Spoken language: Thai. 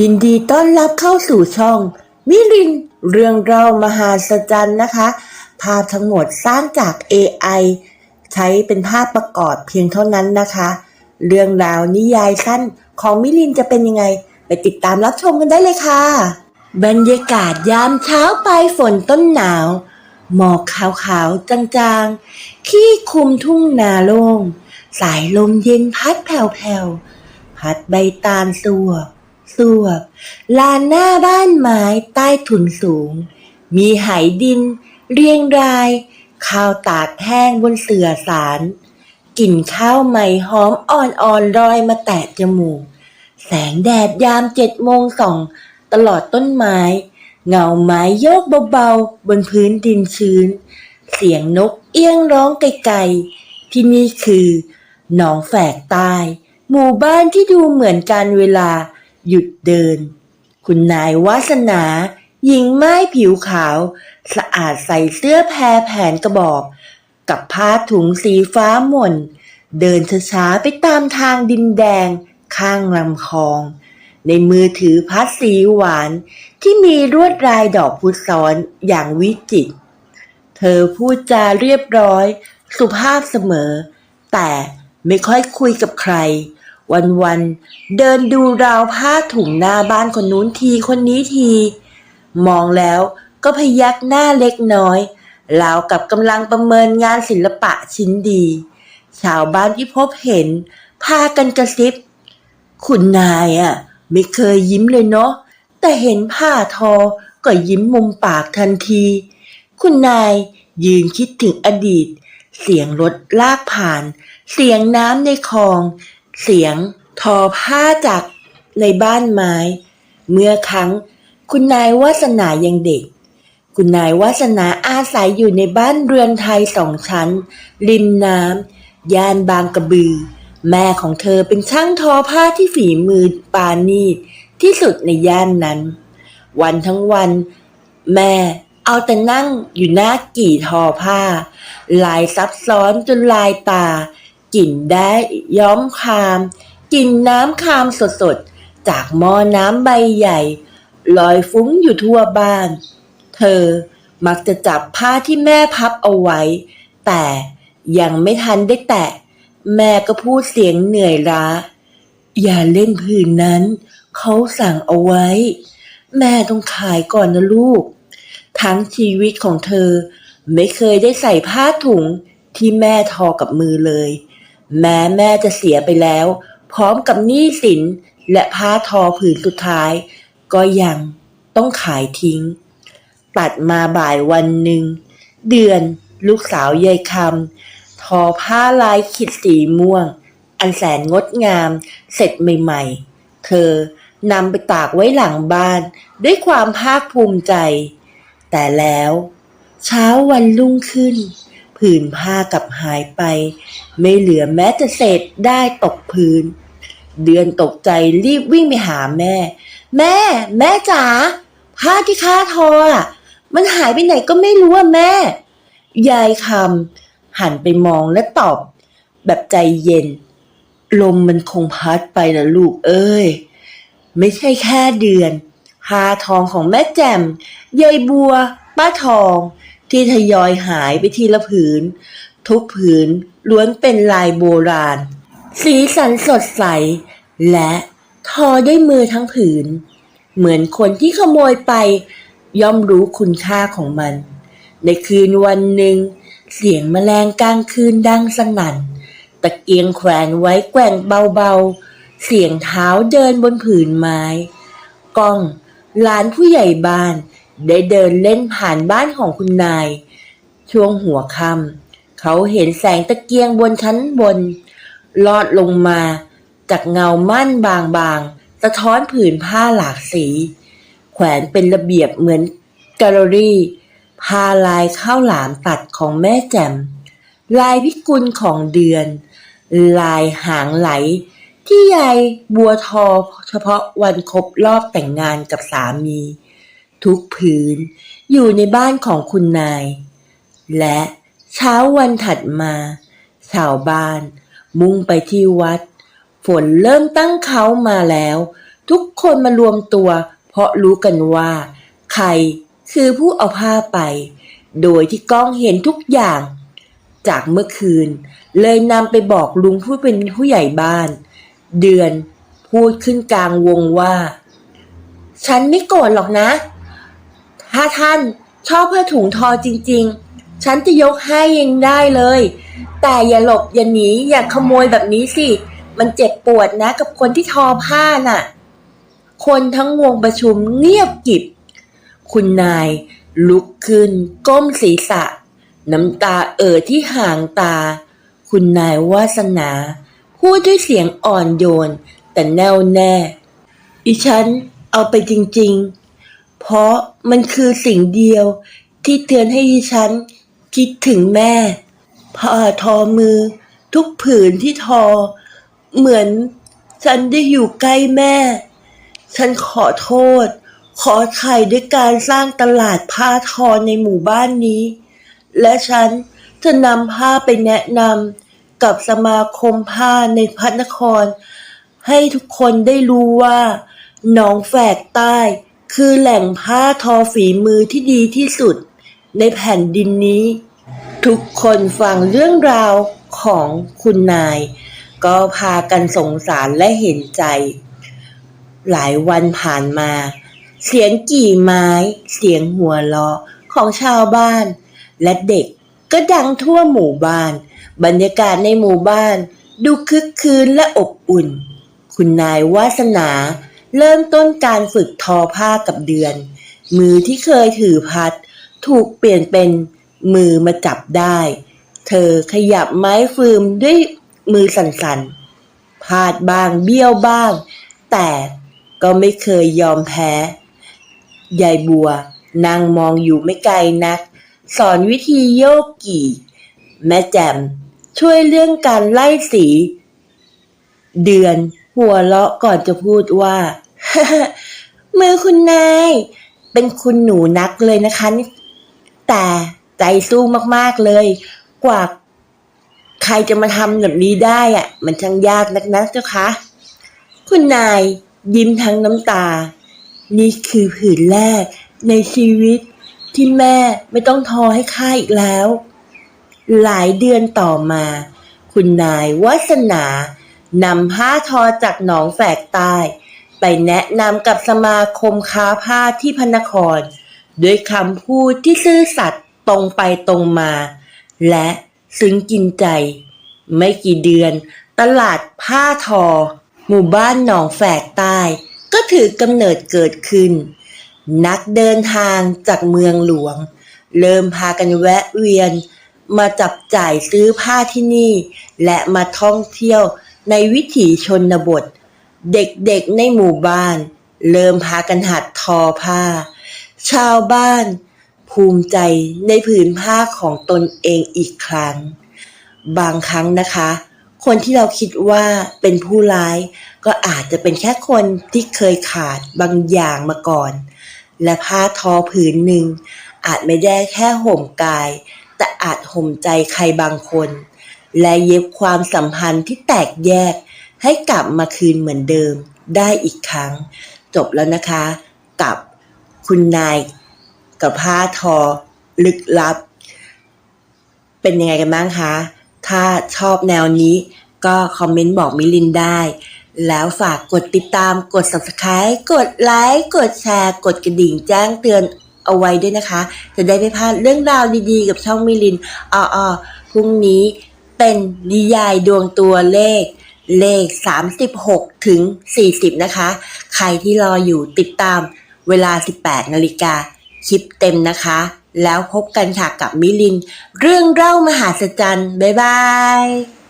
ยินดีต้อนรับเข้าสู่ช่องมิริน เรื่องเรามหาสจรรย์นะคะ ภาพทั้งหมดสร้างจาก AI ใช้เป็นภาพประกอบเพียงเท่านั้นนะคะ เรื่องราวนิยายสั้นของมิรินจะเป็นยังไง ไปติดตามรับชมกันได้เลยค่ะ บรรยากาศยามเช้าปลายฝนต้นหนาว หมอกขาวๆ จางๆขี้คุมทุ่งนาโล่ง สายลมเย็นพัดแผ่วๆ พัดใบตาลสว สวบ ลานหน้าบ้านไม้ใต้ถุนสูง มีไหดิน เรียงราย ข้าวตากแห้งบนเสื่อสาร กลิ่นข้าวใหม่หอมอ่อนๆลอยมาแตะจมูก แสงแดดยามเจ็ดโมงส่องตลอดต้นไม้ เงาไม้โยกเบาๆ บนพื้นดินชื้น เสียงนกเอี้ยงร้องไกลๆ ที่นี่คือ หนองแฝกใต้หมู่บ้านที่ดูเหมือนการเวลา หยุดเดิน คุณนายวาสนา หญิงไม้ผิวขาว สะอาดใส่เสื้อแพรแผนกระบอก กับผ้าถุงสีฟ้าหม่น เดินช้าๆไปตามทางดินแดง ข้างลำคลอง ในมือถือพัดสีหวานที่มีลวดลายดอกพุธซ้อนอย่างวิจิตรเธอพูดจาเรียบร้อย สุภาพเสมอ แต่ไม่ค่อยคุยกับใคร วันๆเดินดูราวผ้าถุงหน้าบ้านคนนู้นทีคนนี้ที มองแล้วก็พยักหน้าเล็กน้อยราวกับกำลังประเมินงานศิลปะชิ้นดี ชาวบ้านที่พบเห็น พากันกระซิบ คุณนายอะ ไม่เคยยิ้มเลยเนาะแต่เห็นผ้าทอก็ยิ้มมุมปากทันที คุณนายยืนคิดถึงอดีต เสียงรถลากผ่าน เสียงน้ำในคลอง เสียงทอผ้าจากในบ้านไม้ เมื่อครั้ง คุณนายวาสนายังเด็ก คุณนายวาสนาอาศัยอยู่ในบ้านเรือนไทยสองชั้น ริมน้ำย่านบางกระบือ แม่ของเธอเป็นช่างทอผ้าที่ฝีมือปาณีตที่สุดในย่านนั้น วันทั้งวัน แม่เอาแต่นั่งอยู่หน้ากี่ทอผ้า ลายซับซ้อนจนลายตา กลิ่นได้ย้อมคามกลิ่นน้ำคามสดๆ จากหม้อน้ำใบใหญ่ลอยฟุ้งอยู่ทั่วบ้าน เธอมักจะจับผ้าที่แม่พับเอาไว้ แต่ยังไม่ทันได้แตะ แม่ก็พูดเสียงเหนื่อยล้า อย่าเล่นผืนนั้น เขาสั่งเอาไว้ แม่ต้องขายก่อนนะลูก ทั้งชีวิตของเธอไม่เคยได้ใส่ผ้าถุงที่แม่ทอกับมือเลย แม้แม่จะเสียไปแล้ว พร้อมกับหนี้สินและผ้าทอผืนสุดท้าย ก็ยังต้องขายทิ้ง ตัดมาบ่ายวันหนึ่ง เดือนลูกสาวยายคำทอผ้าลายขีดสีม่วง อันแสนงดงาม เสร็จใหม่ๆ เธอนำไปตากไว้หลังบ้านด้วยความภาคภูมิใจ แต่แล้ว เช้าวันรุ่งขึ้น ผืนผ้ากับหายไป ไม่เหลือแม้แต่เศษได้ตกพื้น เดือนตกใจรีบวิ่งไปหาแม่ แม่ แม่จ๋าผ้าที่ข้าทออะมันหายไปไหนก็ไม่รู้อะแม่ ยายคำหันไปมองและตอบ แบบใจเย็น ลมมันคงพัดไปนะลูกเอ้ย ไม่ใช่แค่เดือนผ้าทองของแม่แจ่มยายบัว ป้าทอง ที่ทยอยหายไปทีละผืน ทุกผืนล้วนเป็นลายโบราณ สีสันสดใส และทอด้วยมือทั้งผืน เหมือนคนที่ขโมยไป ย่อมรู้คุณค่าของมัน ในคืนวันหนึ่ง เสียงแมลงกลางคืนดังสนั่น ตะเกียงแขวนไว้แกว่งเบาๆ เสียงเท้าเดินบนผืนไม้ ก้องหลานผู้ใหญ่บ้าน ได้เดินเล่นผ่านบ้านของคุณนาย ช่วงหัวค่ำเขาเห็นแสงตะเกียงบนชั้นบน ลอดลงมาจากเงาม่านบางๆสะท้อนผืนผ้าหลากสี แขวนเป็นระเบียบเหมือนแกลเลอรี่ผ้าลายข้าวหลามตัดของแม่แจ่ม ลายพิกุลของเดือน ลายหางไหล ที่ยายบัวทอเฉพาะวันครบรอบแต่งงานกับสามี ทุกผืนอยู่ในบ้านของคุณนาย และเช้าวันถัดมาชาวบ้าน มุ่งไปที่วัด ฝนเริ่มตั้งเขามาแล้ว ทุกคนมารวมตัว เพราะรู้กันว่า ใครคือผู้เอาผ้าไป โดยที่ก้องเห็นทุกอย่าง จากเมื่อคืน เลยนำไปบอกลุงผู้เป็นผู้ใหญ่บ้าน เดือนพูดขึ้นกลางวงว่า ฉันไม่โกรธหรอกนะ ท่านชอบผ้าถุงทอจริง ๆ ฉันจะยกให้ยังได้เลย แต่อย่าหลบอย่าหนีอย่าขโมยแบบนี้สิ มันเจ็บปวดนะกับคนที่ทอผ้าน่ะ คนทั้งวงประชุมเงียบกิบ คุณนายลุกขึ้น ก้มศีรษะ น้ำตาเอ่อที่ห่างตา คุณนายวาสนา พูดด้วยเสียงอ่อนโยน แต่แน่วแน่ อีฉันเอาไปจริง ๆ เพราะมันคือสิ่งเดียวที่เตือนให้ดิฉันคิดถึงแม่ผ้าทอมือ ทุกผืนที่ทอ เหมือนฉันได้อยู่ใกล้แม่ ฉันขอโทษ ขอไถ่ด้วยการสร้างตลาดผ้าทอในหมู่บ้านนี้ และฉันจะนำผ้าไปแนะนำกับสมาคมผ้าในพระนคร ให้ทุกคนได้รู้ว่าหนองแฝกใต้ คือแหล่งผ้าทอฝีมือที่ดีที่สุด ในแผ่นดินนี้ ทุกคนฟังเรื่องราวของคุณนาย ก็พากันสงสารและเห็นใจ หลายวันผ่านมา เสียงกี่ไม้ เสียงหัวเราะของชาวบ้าน และเด็กก็ดังทั่วหมู่บ้าน บรรยากาศในหมู่บ้าน ดูคึกคืนและอบอุ่น คุณนายวาสนา เริ่มต้นการฝึกทอผ้ากับเดือน มือที่เคยถือพัด ถูกเปลี่ยนเป็นมือมาจับได้ เธอขยับไม้ฟืมด้วยมือสั่นๆพลาดบ้างเบี้ยวบ้าง แต่ก็ไม่เคยยอมแพ้ยายบัวนั่งมองอยู่ไม่ไกลนัก สอนวิธีโยกกี่ แม่แจ่มช่วยเรื่องการไล่สี เดือนหัวเราะก่อนจะพูดว่า มือคุณนาย เป็นคุณหนูนักเลยนะคะ แต่ใจสู้มากๆเลย กว่าใครจะมาทำแบบนี้ได้อะมันช่างยากนักนะเจ้าคะคุณนายยิ้มทั้งน้ำตา นี่คือผืนแรกในชีวิตที่แม่ไม่ต้องทอให้ข้าอีกแล้ว หลายเดือนต่อมา คุณนายวาสนานำผ้าทอจากหนองแฝกใต้ ไปแนะนำกับสมาคมค้าผ้าที่พนคร ด้วยคำพูดที่ซื่อสัตย์ตรงไปตรงมา และซึ้งกินใจ ไม่กี่เดือน ตลาดผ้าทอ หมู่บ้านหนองแฝกใต้ ก็ถือกำเนิดเกิดขึ้น นักเดินทางจากเมืองหลวง เริ่มพากันแวะเวียน มาจับจ่ายซื้อผ้าที่นี่ และมาท่องเที่ยวในวิถีชนบท เด็กๆในหมู่บ้าน เริ่มพากันหัดทอผ้า ชาวบ้าน ภูมิใจในผืนผ้าของตนเองอีกครั้ง บางครั้งนะคะ คนที่เราคิดว่าเป็นผู้ร้าย ก็อาจจะเป็นแค่คนที่เคยขาดบางอย่างมาก่อน และผ้าทอผืนหนึ่ง อาจไม่ได้แค่ห่มกาย แต่อาจห่มใจใครบางคน และเย็บความสัมพันธ์ที่แตกแยก ให้กลับมาคืนเหมือนเดิมได้อีกครั้ง จบแล้วนะคะ กับคุณนายกับผ้าทอ ลึกลับ เป็นยังไงกันบ้างคะ ถ้าชอบแนวนี้ก็คอมเมนต์บอกมิลินได้ แล้วฝากกดติดตามกด subscribe กดไลค์กดแชร์ กดกระดิ่งแจ้งเตือนเอาไว้ด้วยนะคะ จะได้ไม่พลาดเรื่องราวดีๆ กับช่องมิลินอ้อๆพรุ่งนี้เป็นนิยายดวงตัวเลข เลข 36 ถึง 40 นะคะ ใครที่รออยู่ติดตามเวลา 18 นาฬิกาคลิปเต็มนะคะ แล้วพบกันค่ะกับมิลิน เรื่องเล่ามหาศจรรย์ บ๊ายบาย